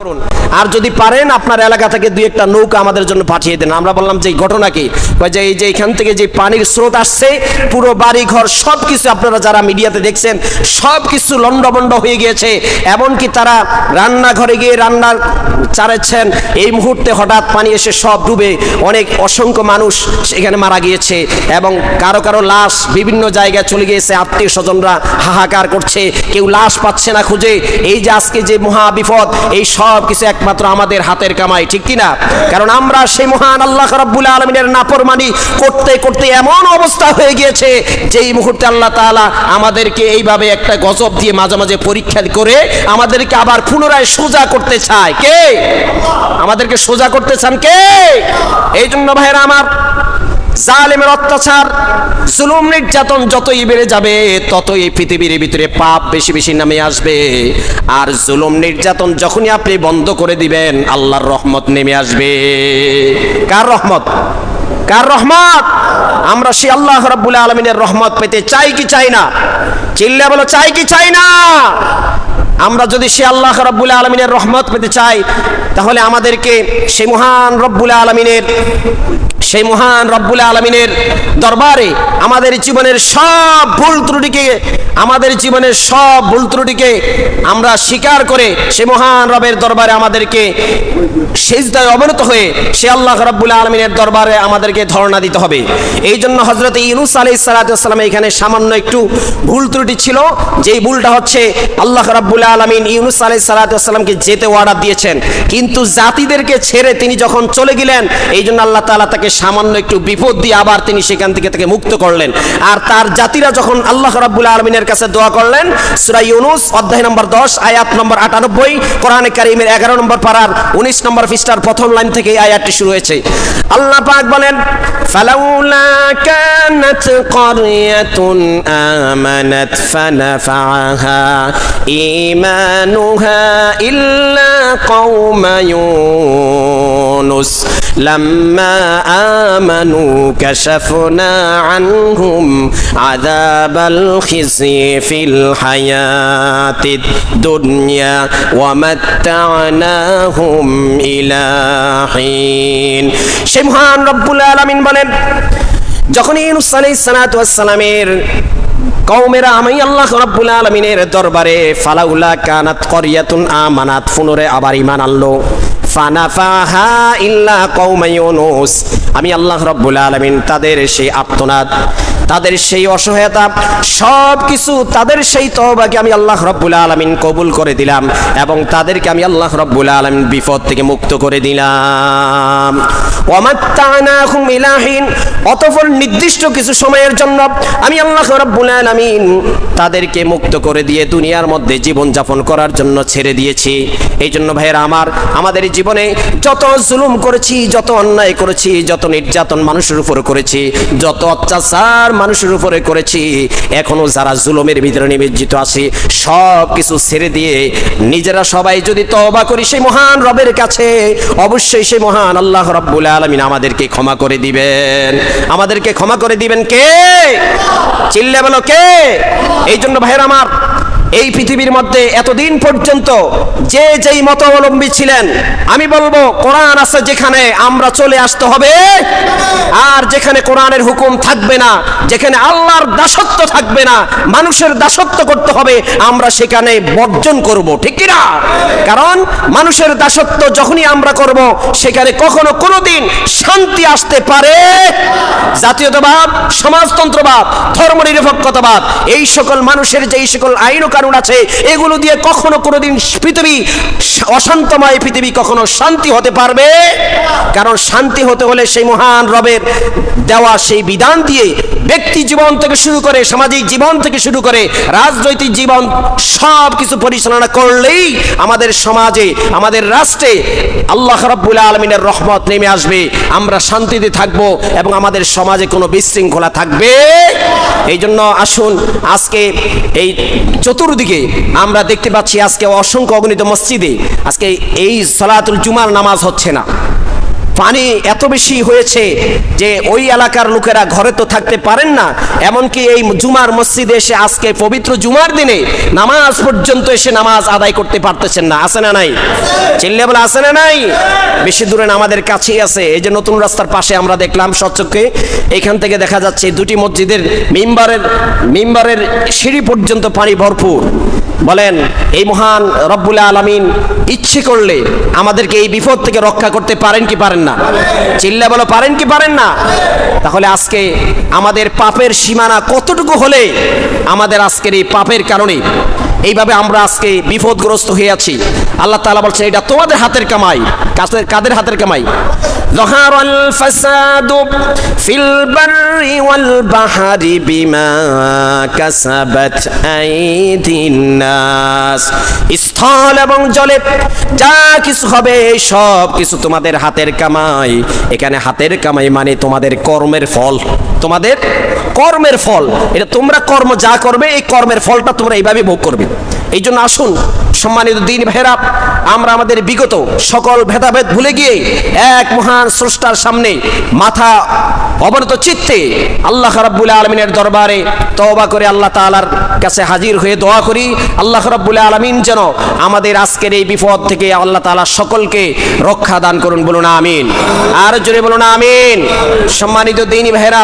করুন। আর যদি পারেন, আপনার এলাকা থেকে দুই একটা নৌকা আমাদের জন্য পাঠিয়ে দেন। আমরা বললাম যে ঘটনা কি? যে এই যে এখান থেকে যে পানির স্রোত আসছে, পুরো বাড়ি ঘর সব কিছু আপনারা যারা মিডিয়াতে দেখছেন সব কিছু লন্ডবন্ড হয়ে গিয়েছে। এমনকি তারা রান্নাঘরে গিয়ে রান্নার চালাচ্ছেন। এই মুহূর্তে হঠাৎ পানি এসে সব ডুবে অনেক অসংখ্য মানুষ সেখানে মারা গিয়েছে এবং কারও কারও লাশ বিভিন্ন জায়গায় চলে গিয়েছে। আত্মীয় স্বজনরা হাহাকার করছে। কেউ লাশ পাচ্ছে না খুঁজে। এই যে আজকে যে মহা বিপদ, এই সব কিছু একমাত্র আমাদের হাতের কামাই, ঠিক কি না কারণ আমরা সেই মহান আল্লাহ রাব্বুল আলমিনের নাফরমানি করতে করতে এমন অবস্থা হয়ে গিয়েছে যে এই মুহূর্তে আল্লাহ তাআলা আমাদেরকে এইভাবে একটা গজব দিয়ে মাঝে মাঝে পরীক্ষা করে আমাদেরকে আবার পুনরায় সোজা করতে চায়। কে? আমাদেরকে সোজা করতে চান কে? এই জন্য ভাইরা আমার জালেমের অত্যাচার, জুলুম নির্যাতন যতই বেড়ে যাবে, ততই পৃথিবীর ভিতরে পাপ বেশি বেশি নামে আসবে। আর জুলুম নির্যাতন যখনই আপনি বন্ধ করে দিবেন, আল্লাহর রহমত নেমে আসবে। কার রহমত? কার রহমত? আমরা সে আল্লাহ রাব্বুল আলমিনের রহমত পেতে চাই কি চাই না? চিল্লা বলো, চাই কি চাই না? আমরা যদি সে আল্লাহ রব্বুল আলমিনের রহমত পেতে চাই, তাহলে আমাদেরকে সে মহান রব্বুল আলমিনের, সেই মহান রব্বুল আলমিনের দরবারে আমাদের জীবনের সব ভুল ত্রুটিকে, আমাদের জীবনের সব ভুল ত্রুটিকে আমরা স্বীকার করে সে মহান রবের দরবারে আমাদেরকে সেজদায় অবনত হয়ে সে আল্লাহ রব্বুল আলমিনের দরবারে আমাদেরকে ধর্ণা দিতে হবে। এই জন্য হজরত ইউনুস আলাই সালাতাম এখানে সামান্য একটু ভুল ত্রুটি ছিল, যেই ভুলটা হচ্ছে আল্লাহ রাব্বুল আলমিন ইউনুস আলাই সালাতামকে যেতে অর্ডার দিয়েছেন কিন্তু জাতিদেরকে ছেড়ে তিনি যখন চলে গেলেন এই জন্য আল্লাহ তালা তাকে সামান্য একটু বিপদ দিয়ে আবার তিনি সেখান থেকে তাকে মুক্ত করলেন আর তার জাতিরা যখন আল্লাহ রাব্বুল আলমিনের কাছে দোয়া করলেন সুরা ইউনুস অধ্যায় নম্বর দশ আয়াত নম্বর আটানব্বই কোরআনে কারিমের এগারো নম্বর পাড়ার উনিশ নম্বর পৃষ্ঠার প্রথম লাইন থেকে এই আয়াতটি শুরু হয়েছে আল্লাহ পাক বলেন ফালাউলা কানাত قرية آمنت فنفعها إيمانها إلا قوم يونس لما آمنوا كشفنا عنهم عذاب الخزي في الحياة الدنيا ومتعناهم إلى حين شمهان رب العالمين বলেন যখন ইউনুস আলাইহিস সালাতু ওয়াস সালামের কওমেরা আমি আল্লাহ রাব্বুল আলামিনের দরবারে ফালাউলা কানাত করিয়াতুন আমানাত পুনরে আবার ইমান আনলো। ফানাফাহা ইল্লা কওমা আমি আল্লাহ রাব্বুল আলামিন তাদের সেই আত্মনাদ তাদের সেই অসহায়তা সব কিছু তাদের সেই তহবাকে আমি আল্লাহ রব্বুল আলামিন কবুল করে দিলাম এবং তাদেরকে আমি আল্লাহ রব্বুল আলামিন বিপদ থেকে মুক্ত করে দিলাম। ইলাহিন অতঃপর নির্দিষ্ট কিছু সময়ের জন্য আমি আল্লাহ রব্বুল আলামিন তাদেরকে মুক্ত করে দিয়ে দুনিয়ার মধ্যে জীবন যাপন করার জন্য ছেড়ে দিয়েছি। এই জন্য ভাইয়েরা আমার, আমাদের জীবনে যত জুলুম করেছি, যত অন্যায় করেছি, যত নির্যাতন মানুষের উপর করেছি, যত অত্যাচার মানুষের উপরে করেছি, এখনও যারা জুলুমের ভিতরে নিমজ্জিত আছে সব কিছু ছেড়ে দিয়ে নিজেরা সবাই যদি তওবা করি, সেই মহান রবের কাছে অবশ্যই সেই মহান আল্লাহ রব্বুল আলমিন আমাদেরকে ক্ষমা করে দিবেন। আমাদেরকে ক্ষমা করে দিবেন কে? চিল্লে বলো কে? এই জন্য ভাইয়ের আমার এই পৃথিবীর মধ্যে এতদিন পর্যন্ত যে যেই মতাবলম্বী ছিলেন, আমি বলব, কোরআন আছে যেখানে আমরা চলে আসতে হবে, আর যেখানে কোরআনের হুকুম থাকবে না, যেখানে আল্লাহর দাসত্ব থাকবে না, মানুষের দাসত্ব করতে হবে, আমরা সেখানে বর্জন করব, ঠিক কিনা? কারণ মানুষের দাসত্ব যখনই আমরা করব, সেখানে কখনো কোনোদিন শান্তি আসতে পারে জাতীয়তাবাদ, সমাজতন্ত্রবাদ, ধর্মনিরপেক্ষতাবাদ, এই সকল মানুষের যে এই সকল আইন কানুন আছে। এগুলো দিয়ে কখনো কোনোদিন পৃথিবী অশান্তময়, পৃথিবী কখনো শান্তি হতে পারবে। কারণ শান্তি হতে হলে সেই মহান রবের দেওয়া সেই বিধান দিয়ে ব্যক্তি জীবন থেকে শুরু করে, সামাজিক জীবন থেকে শুরু করে, রাজনৈতিক জীবন সব কিছু পরিচালনা করলেই আমাদের সমাজে, আমাদের রাষ্ট্রে আল্লাহ রাব্বুল আলমিনের রহমত নেমে আসবে। আমরা শান্তিতে থাকব এবং আমাদের সমাজে কোনো বিশৃঙ্খলা থাকবে। এই জন্য আসুন, আজকে এই চতুর্দিকে আমরা দেখতে পাচ্ছি আজকে অসংখ্য অগণিত মসজিদে, আজকে এই সলাতুল জুমার নামাজ হচ্ছে না। পানি এত বেশি হয়েছে যে ওই এলাকার লোকেরা ঘরে তো থাকতে পারেন না। এমনকি এই জুমার মসজিদে এসে আজকে পবিত্র জুমার দিনে নামাজ পর্যন্ত এসে নামাজ আদায় করতে পারতেছেন না। আছে না নাই? চিল্লে বলে আছে না নাই? বেশি দূরে না আমাদের কাছেই আছে। এই যে নতুন রাস্তার পাশে আমরা দেখলাম সচক্ষে এখান থেকে দেখা যাচ্ছে দুটি মসজিদের মিম্বারের মিম্বারের সিঁড়ি পর্যন্ত পানি ভরপুর। বলেন, এই মহান রব্বুল আলমিন ইচ্ছে করলে আমাদেরকে এই বিপদ থেকে রক্ষা করতে পারেন কি পারেন না? চিল্লা বলো, পারেন কি পারেন না? তাহলে আজকে আমাদের পাপের সীমানা কতটুকু হলে আমাদের আজকের এই পাপের কারণে এইভাবে আমরা আজকে বিপদগ্রস্ত হয়ে আছি। আল্লাহ তাআলা বলছেন, এটা তোমাদের হাতের কামাই, কাদের হাতের কামাই? ظهر الفساد في البر والبحر بما كسبت أيدي الناس স্থল এবং জলে যা কিছু হবে সব কিছু তোমাদের হাতের কামাই এখানে হাতের কামাই মানে তোমাদের কর্মের ফল তোমাদের কর্মের ফল এটা তোমরা কর্ম যা করবে এই কর্মের ফলটা তোমরা এইভাবে ভোগ করবে এই জন্য আসুন সম্মানিত দিন ভেরা আমরা আমাদের বিগত সকল ভেদাভেদ ভুলে গিয়ে এক মহান স্রষ্টার সামনে মাথা অবনত চিত্তে আল্লাহ রাব্বুল আলমিনের দরবারে তওবা করে আল্লাহ তালার কাছে হাজির হয়ে দোয়া করি। আল্লাহ রাব্বুল আলমিন যেন আমাদের আজকের এই বিপদ থেকে আল্লাহ তাআলা সকলকে রক্ষা দান করুন বলুন, আমিন। আর জোরে বলুন, আমিন। সম্মানিত দিনী ভেরা